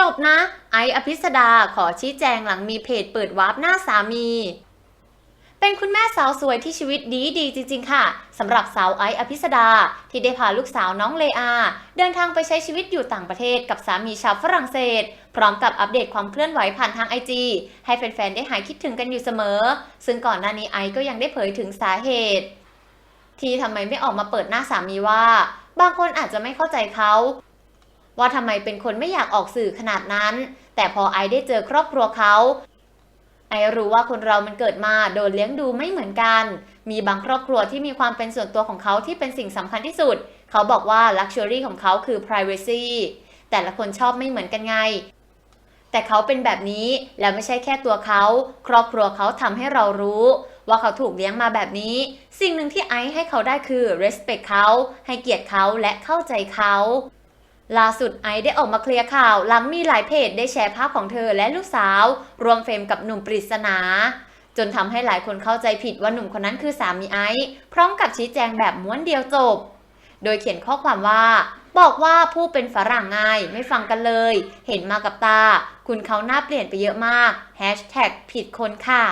จบนะ ไออภิสดาขอชี้แจงหลังมีเพจเปิดวาร์ปหน้าสามี เป็นคุณแม่สาวสวยที่ชีวิตดีดีจริง ๆ ค่ะสำหรับสาวไออภิสดา ที่ได้พาลูกสาวน้องเลอา เดินทางไปใช้ชีวิตอยู่ต่างประเทศกับสามีชาวฝรั่งเศส พร้อมกับอัปเดตความเคลื่อนไหวผ่านทางไอจีให้แฟน ๆ ได้หายคิดถึงกันอยู่เสมอ ซึ่งก่อนหน้านี้ไอก็ยังได้เผยถึงสาเหตุ ที่ทำไมไม่ออกมาเปิดหน้าสามีว่า บางคนอาจจะไม่เข้าใจเขา ว่าทำไมเป็นคนไม่อยากออกสื่อขนาดนั้น แต่พอไอซ์ได้เจอครอบครัวเขาไอรู้ว่าคนเรามันเกิดมาโดนเลี้ยงดูไม่เหมือนกัน มีบางครอบครัวที่มีความเป็นส่วนตัวของเขาที่เป็นสิ่งสำคัญที่สุด เขาบอกว่า Luxury ของเขาคือ Privacy แต่ละคนชอบไม่เหมือนกันไง แต่เขาเป็นแบบนี้แล้วไม่ใช่แค่ตัวเขา ครอบครัวเขาทำให้เรารู้ ว่าเขาถูกเลี้ยงมาแบบนี้ สิ่งหนึ่งที่ไอซ์ให้เขาได้คือ respect เขา ให้เกียรติเขาและเข้าใจเขา ล่าสุดไอซ์ได้ออกมาเคลียร์ข่าวหลังมีหลายเพจได้แชร์ภาพของเธอและลูกสาว รวมเฟรมกับหนุ่มปริศนา จนทำให้หลายคนเข้าใจผิดว่าหนุ่มคนนั้นคือสามีไอซ์พร้อมกับชี้แจงแบบม้วนเดียวจบ โดยเขียนข้อความว่า บอกว่าผู้เป็นฝรั่งไงไม่ฟังกันเลย เห็นมากับตา คุณเขาหน้าเปลี่ยนไปเยอะมากแฮชแท็กผิดคนค่ะ